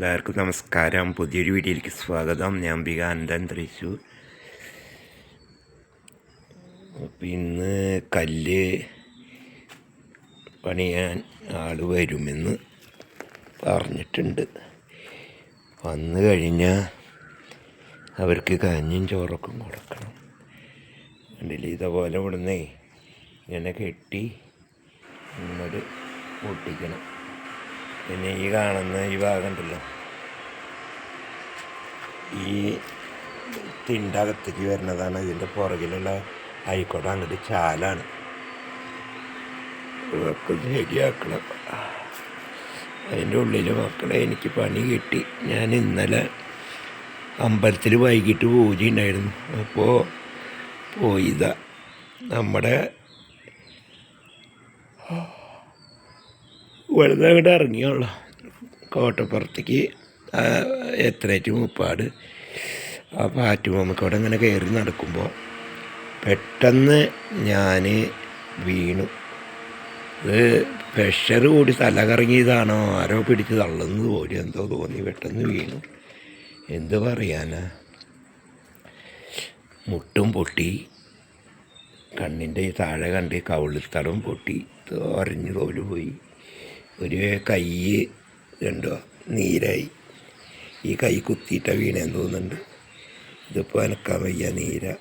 എല്ലാവർക്കും നമസ്കാരം. പുതിയൊരു വീഡിയോയിലേക്ക് സ്വാഗതം. ഞാൻ ബികാനന്ദൻ തൃശൂർ അപ്പം ഇന്ന് കല്ല് പണിയാൻ ആൾ വരുമെന്ന് പറഞ്ഞിട്ടുണ്ട്. വന്നു കഴിഞ്ഞാൽ അവർക്ക് കഞ്ഞും ചോറൊക്കെ കൊടുക്കണം. കണ്ടില്ലേ? ഇതേപോലെ ഇവിടുന്നേ ഇങ്ങനെ കെട്ടി ഇങ്ങോട്ട് പൊട്ടിക്കണം. പിന്നെ ഈ കാണുന്ന ഈ ഭാഗം ഉണ്ടല്ലോ ഈ തിണ്ടകത്തേക്ക് വരുന്നതാണ് ഇതിന്റെ പുറകിലുള്ള ആയിക്കോട്ടെ അങ്ങോട്ട് ചാലാണ്. ശരിയാക്കണം. അതിന്റെ ഉള്ളിൽ മക്കളെ എനിക്ക് പണി കിട്ടി. ഞാൻ ഇന്നലെ അമ്പലത്തിൽ വൈകിട്ട് പൂജ ഉണ്ടായിരുന്നു. അപ്പോൾ പോയിതാ. നമ്മുടെ വെറുതെ അങ്ങോട്ട് ഇറങ്ങിയുള്ളു കോട്ടപ്പുറത്തേക്ക് എത്രയായിട്ട് മുപ്പാട്. ആ പാറ്റുമമ്മക്ക് അവിടെ ഇങ്ങനെ കയറി നടക്കുമ്പോൾ പെട്ടെന്ന് ഞാൻ വീണു. ഇത് പ്രഷർ കൂടി തല കറങ്ങിയതാണോ ആരോ പിടിച്ച് തള്ളുന്നത് പോലും. എന്തോ തോന്നി പെട്ടെന്ന് വീണു. എന്ത് പറയാനാ? മുട്ടും പൊട്ടി. കണ്ണിന്റെ താഴെ കണ്ട് കവിളിത്തടം പൊട്ടി. ഒരഞ്ഞു തോൽ പോയി. ഒരു കൈ കണ്ടോ? നീരായി. ഈ കൈ കുത്തിയിട്ട വീണേന്ന് തോന്നുന്നുണ്ട്. ഇതിപ്പോൾ അനക്കാൻ വയ്യ നീര.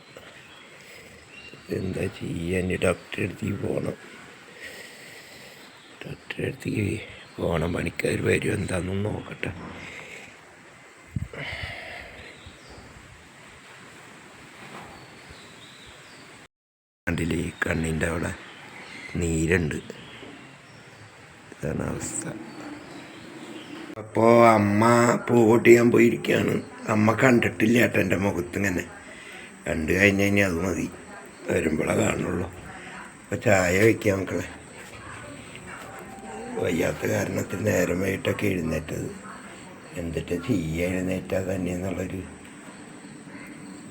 എന്താ ചെയ്യാൻ ഡോക്ടറെ അടുത്തേക്ക് പോകണം ഡോക്ടറെ അടുത്തേക്ക് പോകണം പണിക്കാർ വരും. എന്താണെന്ന് നോക്കട്ടെ. കണ്ടില്ലേ? കണ്ണിന്റെ അവിടെ നീരുണ്ട്. ഇതാണ് അവസ്ഥ അപ്പോൾ അമ്മ പൂവോട്ട് ചെയ്യാൻ പോയിരിക്കുകയാണ് അമ്മ കണ്ടിട്ടില്ല ഏട്ടാ എന്റെ മുഖത്ത് ഇങ്ങനെ കണ്ടു കഴിഞ്ഞ് കഴിഞ്ഞാൽ അത് മതി. വരുമ്പോഴേ കാണുള്ളൂ. അപ്പോൾ ചായ വയ്ക്കാം മക്കളെ. വയ്യാത്ത കാരണത്തിൽ നേരം വൈകിട്ടൊക്കെ എഴുന്നേറ്റത്. എന്നിട്ട് ചെയ്യുക എഴുന്നേറ്റാൽ തന്നെ എന്നുള്ളൊരു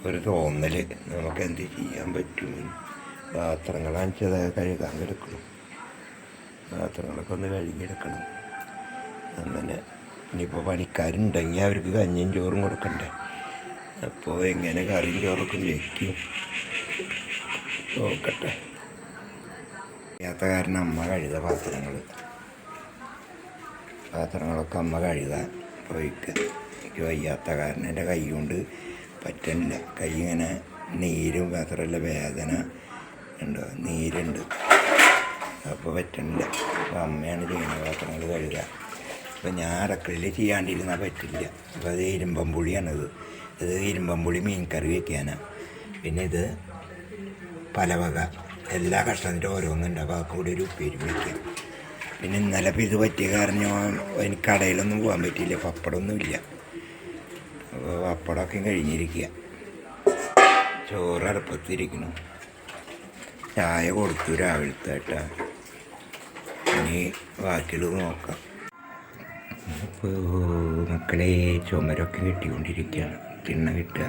ഒരു തോന്നൽ നമുക്ക് എന്ത് ചെയ്യാൻ പറ്റും? പറ്റുമെന്ന് ചെറുതായി കഴുകാൻ കിടക്കണം പാത്രങ്ങളൊക്കെ ഒന്ന് കഴുകിയെടുക്കണം. അങ്ങനെ ഇനിയിപ്പോൾ പണിക്കാരുണ്ടെങ്കിൽ അവർക്ക് കഞ്ഞിയും ചോറും കൊടുക്കണ്ടേ? അപ്പോൾ എങ്ങനെ കറിയും ചോറൊക്കെ ലഭിക്കും നോക്കട്ടെ. ഇല്ലാത്ത കാരണം അമ്മ കഴുത പാത്രങ്ങൾ പാത്രങ്ങളൊക്കെ അമ്മ കഴുകാൻ പോയിക്ക്. എനിക്ക് വയ്യാത്ത കാരണം എന്റെ കൈ കൊണ്ട് പറ്റണില്ല. കൈ ഇങ്ങനെ നീരും മാത്രമല്ല വേദന. ഉണ്ടോ? നീരുണ്ട്. അപ്പോൾ പറ്റുന്നില്ല അപ്പോൾ അമ്മയാണ് ചെയ്യുന്നത് പാത്രങ്ങൾ കഴുകുക. അപ്പോൾ ഞാൻ അടക്കളയിൽ ചെയ്യാണ്ടിരുന്നാൽ പറ്റില്ല. അപ്പോൾ അത് ഇരുമ്പം ഇത് ഇരുമ്പം പുളി മീൻ കറി വയ്ക്കാനാണ് പിന്നെ ഇത് പലവക എല്ലാ കഷ്ണത്തിന്റെ ഓരോന്നുണ്ട്. അപ്പോൾ കൂടി ഒരു ഉപ്പേരി വയ്ക്കാം പിന്നെ ഇന്നലെ ഇപ്പോൾ ഇത് പറ്റിയ കാരണം എനിക്ക് കടയിലൊന്നും പോകാൻ പറ്റിയില്ല. പപ്പടമൊന്നുമില്ല. അപ്പോൾ പപ്പടമൊക്കെ കഴിഞ്ഞിരിക്കുക. ചോറ് അടുപ്പത്തിരിക്കണം ചായ കൊടുത്തു രാവിലത്തെ കേട്ടാ ഇനി ബാക്കിയുള്ളത് നോക്കാം. അപ്പോൾ മക്കളെ ചുമരൊക്കെ കെട്ടിക്കൊണ്ടിരിക്കുകയാണ്. തിണ്ണ കിട്ടുക.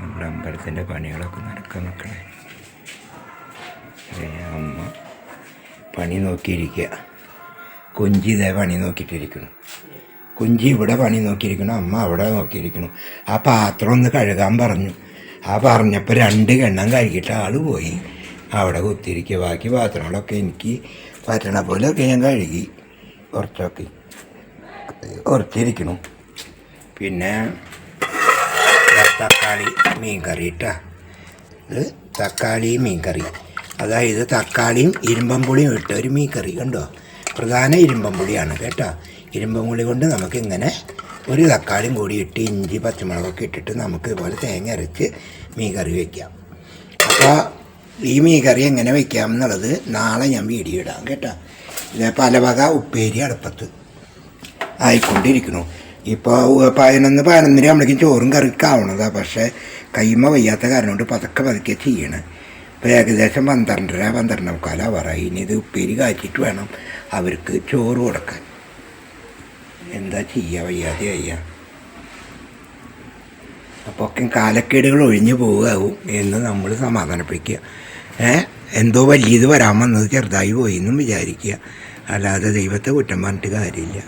നമ്മുടെ അമ്പലത്തിന്റെ പണികളൊക്കെ നടക്കാം മക്കളെ. അമ്മ പണി നോക്കിയിരിക്കുക. കൊഞ്ചി ഇതേ പണി നോക്കിയിട്ടിരിക്കണം കുഞ്ചി ഇവിടെ പണി നോക്കിയിരിക്കണം അമ്മ അവിടെ നോക്കിയിരിക്കണം ആ പാത്രം ഒന്ന് കഴുകാൻ പറഞ്ഞു. ആ പറഞ്ഞപ്പോൾ രണ്ട് കെണ്ണം കഴുകിയിട്ട് ആൾ പോയി. അവിടെ കുത്തിരിക്കുക ബാക്കി പാത്രങ്ങളൊക്കെ എനിക്ക് പറ്റണ പോലെയൊക്കെ ഞാൻ കഴുകി കുറച്ചൊക്കെ കുറച്ചിരിക്കണം പിന്നെ തക്കാളി മീൻ കറി ഇട്ടാ ഇത് തക്കാളി മീൻ കറി അതായത് തക്കാളിയും ഇരുമ്പം പുളിയും ഇട്ട ഒരു മീൻ കറി കണ്ടോ? പ്രധാന ഇരുമ്പം പുളിയാണ് കേട്ടോ. ഇരുമ്പം പുളി കൊണ്ട് നമുക്ക് ഇങ്ങനെ ഒരു തക്കാളിയും കൂടി ഇട്ട് ഇഞ്ചി പച്ചമുളകൊക്കെ ഇട്ടിട്ട് നമുക്ക് ഇതുപോലെ തേങ്ങ അരച്ച് മീൻ കറി വയ്ക്കാം അപ്പോൾ ഈ കറി എങ്ങനെ വെക്കാം എന്നുള്ളത് നാളെ ഞാൻ വീഡിയോ ഇടാം കേട്ടോ. ഇത് പലവക ഉപ്പേരി അടുപ്പത്ത് ആയിക്കൊണ്ടിരിക്കണു ഇപ്പോൾ പതിനൊന്ന് പതിനൊന്നര നമ്മളേക്കും ചോറും കറിക്കാവണതാണ് പക്ഷേ കൈമ വയ്യാത്ത കാരണം കൊണ്ട് പതുക്കെ പതുക്കെ ചെയ്യണം. ഇപ്പോൾ ഏകദേശം പന്ത്രണ്ടര പന്ത്രണ്ട് മുക്കാലാവാറായി ഇനി ഇത് ഉപ്പേരി കാച്ചിട്ട് വേണം അവർക്ക് ചോറ് കൊടുക്കാൻ. എന്താ ചെയ്യുക വയ്യാതെ വയ്യ അപ്പോൾ ഒക്കെ കാലക്കേടുകൾ ഒഴിഞ്ഞു പോവുകയാവും എന്ന് നമ്മൾ സമാധാനിപ്പിക്കുക. ഏ? വലിയ ഇത് വരാൻ വന്നത് ചെറുതായി പോയി എന്നും വിചാരിക്കുക. അല്ലാതെ ദൈവത്തെ കുറ്റം പറഞ്ഞിട്ട് കാര്യമില്ല.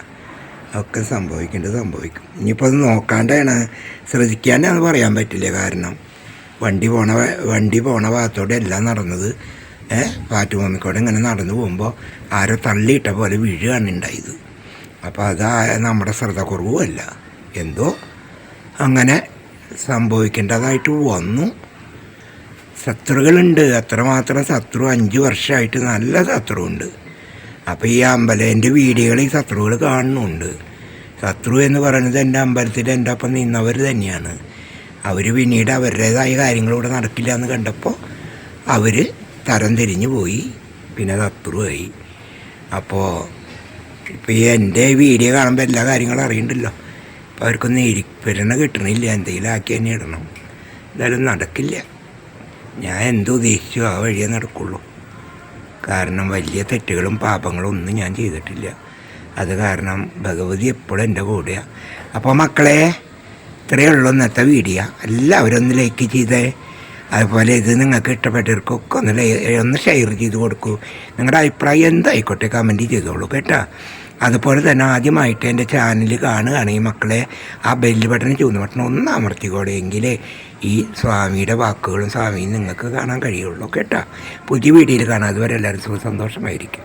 ഒക്കെ സംഭവിക്കേണ്ടത് സംഭവിക്കും. ഇനിയിപ്പോൾ അത് നോക്കാണ്ടാണ്. ശ്രദ്ധിക്കാനാന്ന് പറയാൻ പറ്റില്ല കാരണം. വണ്ടി പോണ വണ്ടി പോണ ഭാഗത്തോടെ എല്ലാം നടന്നത്. ഏഹ് പാറ്റുഭൂമിക്കൂടെ ഇങ്ങനെ നടന്നു പോകുമ്പോൾ ആരോ തള്ളിയിട്ട പോലെ വീഴുകയാണ് ഉണ്ടായത്. അപ്പോൾ അത് നമ്മുടെ ശ്രദ്ധക്കുറവുമല്ല. എന്തോ അങ്ങനെ സംഭവിക്കേണ്ടതായിട്ട് വന്നു. ശത്രുക്കളുണ്ട്. അത്രമാത്രം ശത്രു അഞ്ച് വർഷമായിട്ട് നല്ല ശത്രുവുണ്ട്. അപ്പോൾ ഈ അമ്പലത്തിന്റെ വീഡിയോകൾ ഈ ശത്രുക്കൾ കാണുന്നുണ്ട്. ശത്രു എന്ന് പറയുന്നത് എന്റെ അമ്പലത്തിൽ എന്റെ ഒപ്പം നിന്നവർ തന്നെയാണ്. അവർ പിന്നീട് അവരുടേതായ കാര്യങ്ങളിവിടെ നടക്കില്ല എന്ന് കണ്ടപ്പോൾ അവർ തരം തിരിഞ്ഞു പോയി. പിന്നെ ശത്രുവായി അപ്പോൾ ഇപ്പോൾ ഈ എന്റെ വീഡിയോ കാണുമ്പോൾ എല്ലാ കാര്യങ്ങളും അറിയണ്ടല്ലോ. അപ്പോൾ അവർക്കൊന്നും ഇരിപ്പിരണ കിട്ടണില്ല. എന്തെങ്കിലും ആക്കി തന്നെ ഇടണം. എന്തായാലും നടക്കില്ല. ഞാൻ എന്തുദ്ദേശിച്ചു ആ വഴിയേ നടക്കുള്ളൂ. കാരണം വലിയ തെറ്റുകളും പാപങ്ങളും ഒന്നും ഞാൻ ചെയ്തിട്ടില്ല. അത് കാരണം ഭഗവതി എപ്പോഴും എന്റെ കൂടെയാണ് അപ്പോൾ മക്കളെ ഇത്രയേ ഉള്ളൂ ഇന്നത്തെ വീഡിയോ. എല്ലാവരും ഒന്ന് ലൈക്ക് ചെയ്തേ. അതുപോലെ ഇത് നിങ്ങൾക്ക് ഇഷ്ടപ്പെട്ടവർക്കൊക്കെ ഒന്ന് ഒന്ന് ഷെയർ ചെയ്ത് കൊടുക്കൂ. നിങ്ങളുടെ അഭിപ്രായം എന്തായിക്കോട്ടെ കമന്റ് ചെയ്തോളൂ കേട്ടോ. അതുപോലെ തന്നെ ആദ്യമായിട്ട് എന്റെ ചാനൽ കാണുകയാണെങ്കിൽ മക്കളെ. ആ ബെല്ല് ബട്ടൺ ചൂന്ന് ബട്ടൺ ഒന്ന് അമർത്തിക്കോടെ എങ്കിലേ ഈ സ്വാമിയുടെ വാക്കുകളും സ്വാമിയും നിങ്ങൾക്ക് കാണാൻ കഴിയുള്ളൂ കേട്ടോ. പുതിയ വീഡിയോയിൽ കാണാം. അതുവരെ എല്ലാവരും സുഖ സന്തോഷമായിരിക്കും.